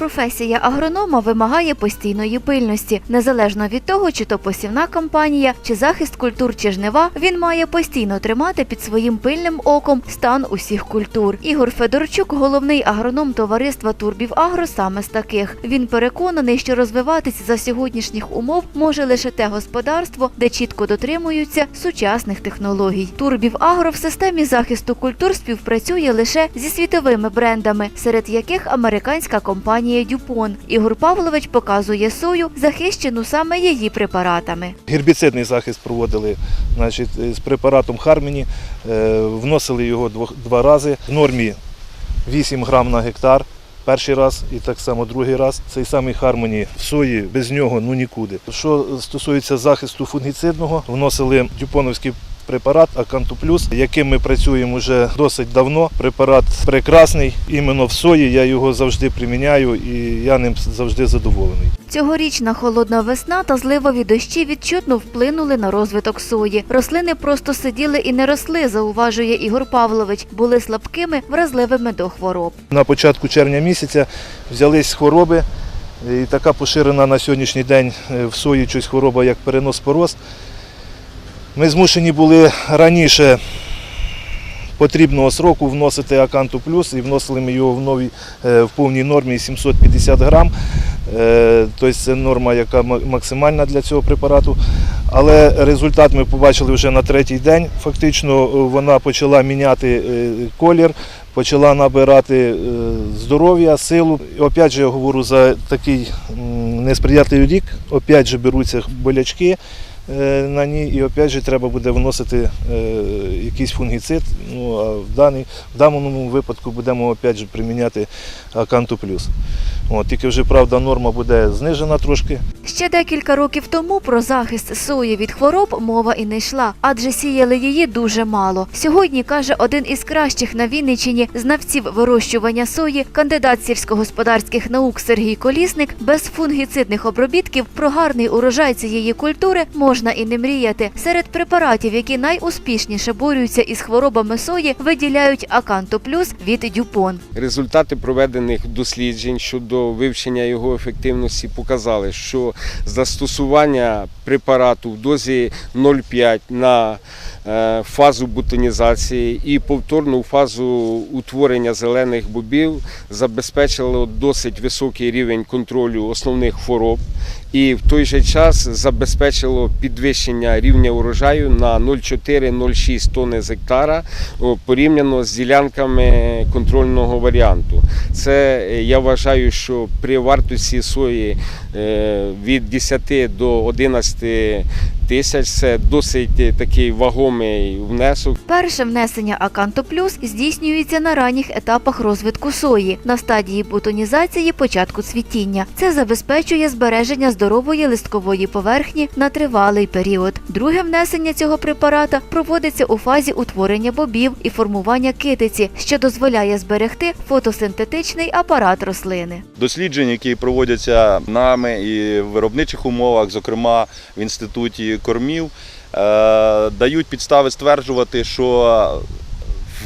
Професія агронома вимагає постійної пильності. Незалежно від того, чи то посівна кампанія, чи захист культур чи жнива, він має постійно тримати під своїм пильним оком стан усіх культур. Ігор Федорчук, головний агроном товариства Турбівагро, саме з таких. Він переконаний, що розвиватись за сьогоднішніх умов може лише те господарство, де чітко дотримуються сучасних технологій. Турбівагро в системі захисту культур співпрацює лише зі світовими брендами, серед яких американська компанія Дюпон. Ігор Павлович показує сою, захищену саме її препаратами. Гербіцидний захист проводили значить, з препаратом Харміні, Е, вносили його два рази. В нормі 8 грам на гектар. Перший раз і так само другий раз. Цей самий Хармоні в сої без нього ну нікуди. Що стосується захисту фунгіцидного, вносили дюпоновський препарат Аканту Плюс, яким ми працюємо вже досить давно. Препарат прекрасний. Іменно в сої я його завжди приміняю і я ним завжди задоволений. Цьогорічна холодна весна та зливові дощі відчутно вплинули на розвиток сої. Рослини просто сиділи і не росли, зауважує Ігор Павлович, були слабкими, вразливими до хвороб. На початку червня місяця взялись хвороби. І така поширена на сьогоднішній день е, в сої щось хвороба, як перенос пороз. Ми змушені були раніше потрібного сроку вносити Аканту Плюс і вносили ми його в новій е, в повній нормі 750 грам. Е, Тобто це норма, яка максимальна для цього препарату. Але результат ми побачили вже на третій день. Фактично е, вона почала міняти колір, почала набирати здоров'я, силу. Опять же я говорю за такий несприятливий рік, опять же беруться болячки на ній, і опять же треба буде вносити е, якийсь фунгіцид. Ну а в даний в даному випадку будемо опять же приміняти Аканту Плюс. От, тільки вже правда норма буде знижена трошки. Ще декілька років тому про захист сої від хвороб мова і не йшла, адже сіяли її дуже мало. Сьогодні каже один із кращих на Вінниччині знавців вирощування сої, кандидат сільськогосподарських наук Сергій Колісник. Без фунгіцидних обробітків про гарний урожай цієї культури можна і не мріяти. Серед препаратів, які найуспішніше борються із хворобами сої, виділяють Аканто Плюс від Дюпон. Результати проведених досліджень щодо вивчення його ефективності показали, що застосування препарату в дозі 0,5 на е, фазу бутонізації і повторну фазу утворення зелених бобів забезпечило досить високий рівень контролю основних хвороб і в той же час забезпечило підвищення рівня урожаю на 0,4-0,6 тонни з гектара порівняно з ділянками контрольного варіанту. Це е, я вважаю, що при вартості сої е, від 10 до 11 тисяч це досить е, такий вагомий внесок. Перше внесення Аканто Плюс здійснюється на ранніх етапах розвитку сої, на стадії бутонізації початку цвітіння. Це забезпечує збереження здорової листкової поверхні на тривалий період. Друге внесення цього препарата проводиться у фазі утворення бобів і формування китиці, що дозволяє зберегти фотосинтетичний апарат рослини. досліджень, які проводяться нами і в виробничих умовах, зокрема в інституті кормів, е, дають підстави стверджувати, що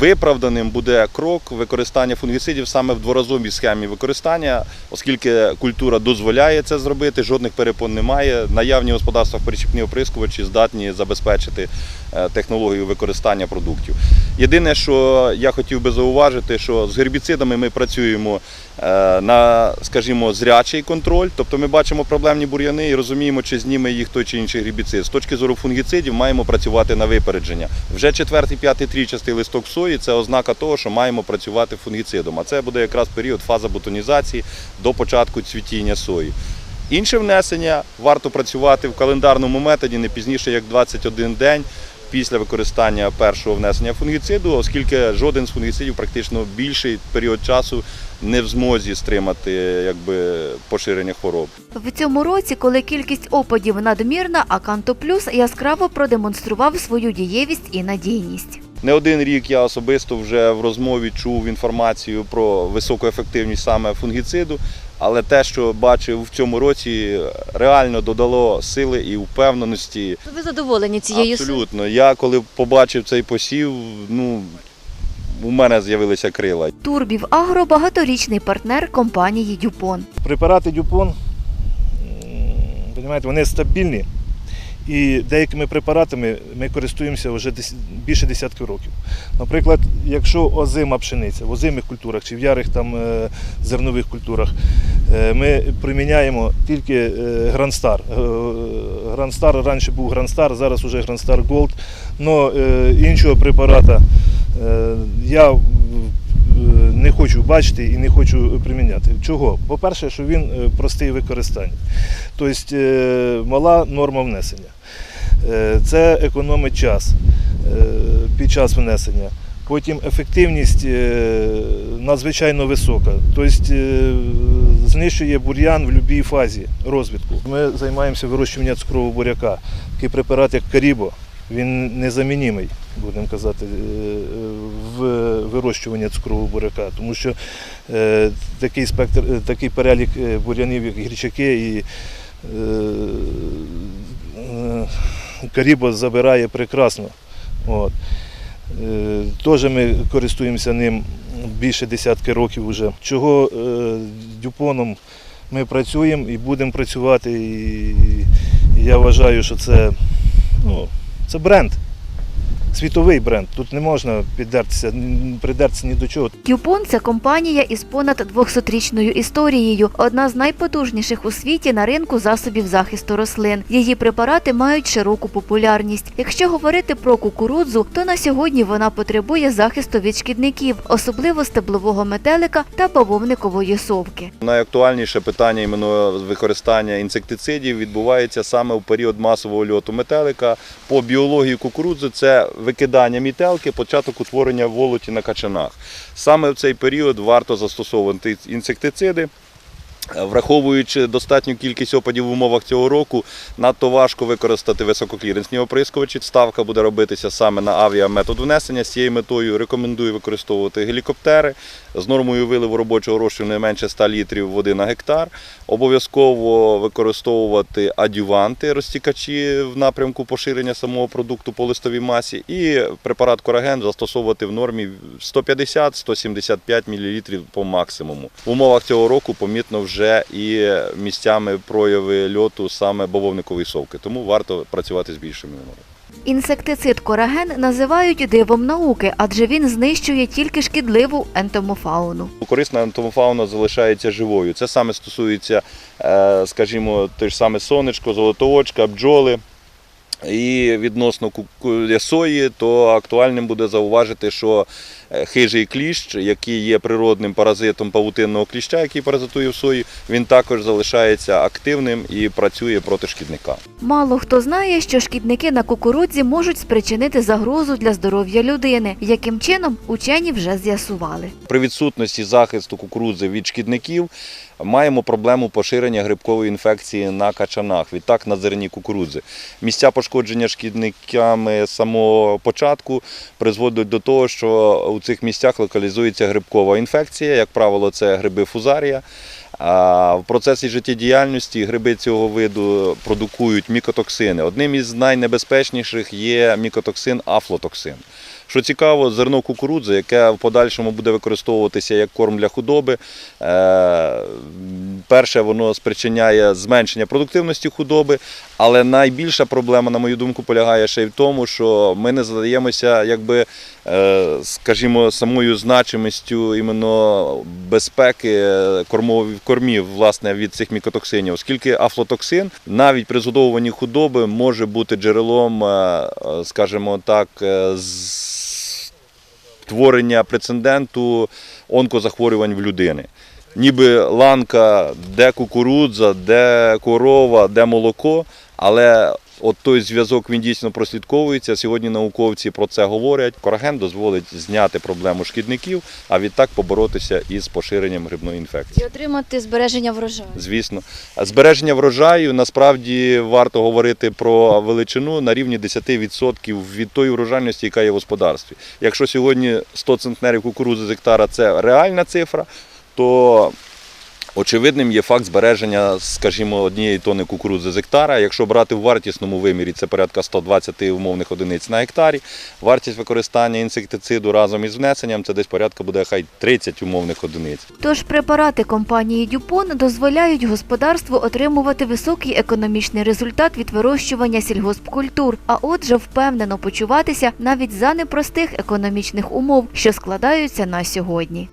виправданим буде крок використання фунгіцидів саме в дворазовій схемі використання, оскільки культура дозволяє це зробити, жодних перепон немає. Наявні в перечіпні оприскувачі здатні забезпечити е, технологію використання продуктів. Єдине, що я хотів би зауважити, що з гербіцидами ми працюємо е, на, скажімо, зрячий контроль, тобто ми бачимо проблемні бур'яни і розуміємо, чи зніме їх той чи інший гербіцид. З точки зору фунгіцидів маємо працювати на випередження. Вже четвертий, п'ятий, трічастий листок сої це ознака того, що маємо працювати фунгіцидом. А це буде якраз період фаза бутонізації до початку цвітіння сої. Інше внесення варто працювати в календарному методі не пізніше як 21 день після використання першого внесення фунгіциду, оскільки жоден з фунгіцидів практично більший період часу не в змозі стримати якби, поширення хвороб. В цьому році, коли кількість опадів надмірна, Аканто Плюс яскраво продемонстрував свою дієвість і надійність. Не один рік я особисто вже в розмові чув інформацію про високу ефективність саме фунгіциду, але те, що бачив в цьому році, реально додало сили і впевненості. Ви задоволені цією Абсолютно. Я коли побачив цей посів, ну у мене з'явилися крила. Турбів Агро багаторічний партнер компанії Дюпон. Препарати Дюпон, вони стабільні. І деякими препаратами ми користуємося вже більше десятків років. Наприклад, якщо озима пшениця в озимих культурах чи в ярих там, е, зернових культурах, е, ми приміняємо тільки е, Грандстар. Е, Грандстар раніше був Грандстар, зараз вже Грандстар Голд. Но е, іншого препарата я не хочу бачити і не хочу приміняти. Чого? По-перше, що він е, простий в використанні. Тобто е, мала норма внесення. Е, Це економить час е, під час внесення. Потім ефективність е, надзвичайно висока. Тобто е, знищує бур'ян в будь-якій фазі розвитку. Ми займаємося вирощуванням цукрового буряка. Такий препарат, як Карібо, він незамінімий, будемо казати, е, в вирощуванні цукрового буряка, тому що е, такий спектр, е, такий перелік бур'янів, як гірчаки і е, забирає прекрасно. От. Теж ми користуємося ним більше десятки років вже. Чого дюпоном ми працюємо і будемо працювати. І я вважаю, що це, ну, це бренд. Світовий бренд. Тут не можна піддертися, придертися ні до чого. Дюпон це компанія із понад 200-річною історією, одна з найпотужніших у світі на ринку засобів захисту рослин. Її препарати мають широку популярність. Якщо говорити про кукурудзу, то на сьогодні вона потребує захисту від шкідників, особливо стеблового метелика та бавовникової совки. Найактуальніше питання іменно використання інсектицидів відбувається саме в період масового льоту метелика. По біології кукурудзи це викидання мітелки, початок утворення волоті на качанах. Саме в цей період варто застосовувати інсектициди. Враховуючи достатню кількість опадів в умовах цього року, надто важко використати висококліренсні оприскувачі. Ставка буде робитися саме на авіаметод внесення. З цією метою рекомендую використовувати гелікоптери з нормою виливу робочого розчину не менше 100 літрів води на гектар. Обов'язково використовувати адюванти, розтікачі в напрямку поширення самого продукту по листовій масі. І препарат кораген застосовувати в нормі 150-175 мл по максимуму. В умовах цього року помітно вже і місцями прояви льоту саме бавовникової совки, тому варто працювати з більшими нормами. Інсектицид кораген називають дивом науки, адже він знищує тільки шкідливу ентомофауну. Корисна ентомофауна залишається живою. Це саме стосується, е, скажімо, те ж саме сонечко, золотоочка, бджоли. І відносно сої, то актуальним буде зауважити, що е, хижий кліщ, який є природним паразитом павутинного кліща, який паразитує в сої, він також залишається активним і працює проти шкідника. Мало хто знає, що шкідники на кукурудзі можуть спричинити загрозу для здоров'я людини. Яким чином учені вже з'ясували. При відсутності захисту кукурудзи від шкідників маємо проблему поширення грибкової інфекції на качанах, відтак на зерні кукурудзи. Місця пошкодження шкідниками самого початку призводять до того, що у цих місцях локалізується грибкова інфекція, як правило, це гриби фузарія. В процесі життєдіяльності гриби цього виду продукують мікотоксини. Одним із найнебезпечніших є мікотоксин афлотоксин. Що цікаво, зерно кукурудзи, яке в подальшому буде використовуватися як корм для худоби, е, перше, воно спричиняє зменшення продуктивності худоби, але найбільша проблема, на мою думку, полягає ще й в тому, що ми не задаємося, якби, е, скажімо, самою значимістю іменно безпеки е, кормів власне, від цих мікотоксинів, оскільки афлотоксин навіть при згодовуванні худоби може бути джерелом, скажімо так, з- творення прецеденту онкозахворювань в людини. Ніби ланка, де кукурудза, де корова, де молоко, але от той зв'язок він дійсно прослідковується. Сьогодні науковці про це говорять. Кораген дозволить зняти проблему шкідників, а відтак поборотися із поширенням грибної інфекції. І отримати збереження врожаю. Звісно, збереження врожаю насправді варто говорити про величину на рівні 10% від тої врожайності, яка є в господарстві. Якщо сьогодні 100 центнерів кукурудзи з гектара це реальна цифра, то Очевидним є факт збереження, скажімо, однієї тони кукурудзи з гектара. Якщо брати в вартісному вимірі, це порядка 120 умовних одиниць на гектарі. Вартість використання інсектициду разом із внесенням це десь порядка буде хай 30 умовних одиниць. Тож препарати компанії Дюпон дозволяють господарству отримувати високий економічний результат від вирощування сільгоспкультур, а отже, впевнено почуватися навіть за непростих економічних умов, що складаються на сьогодні.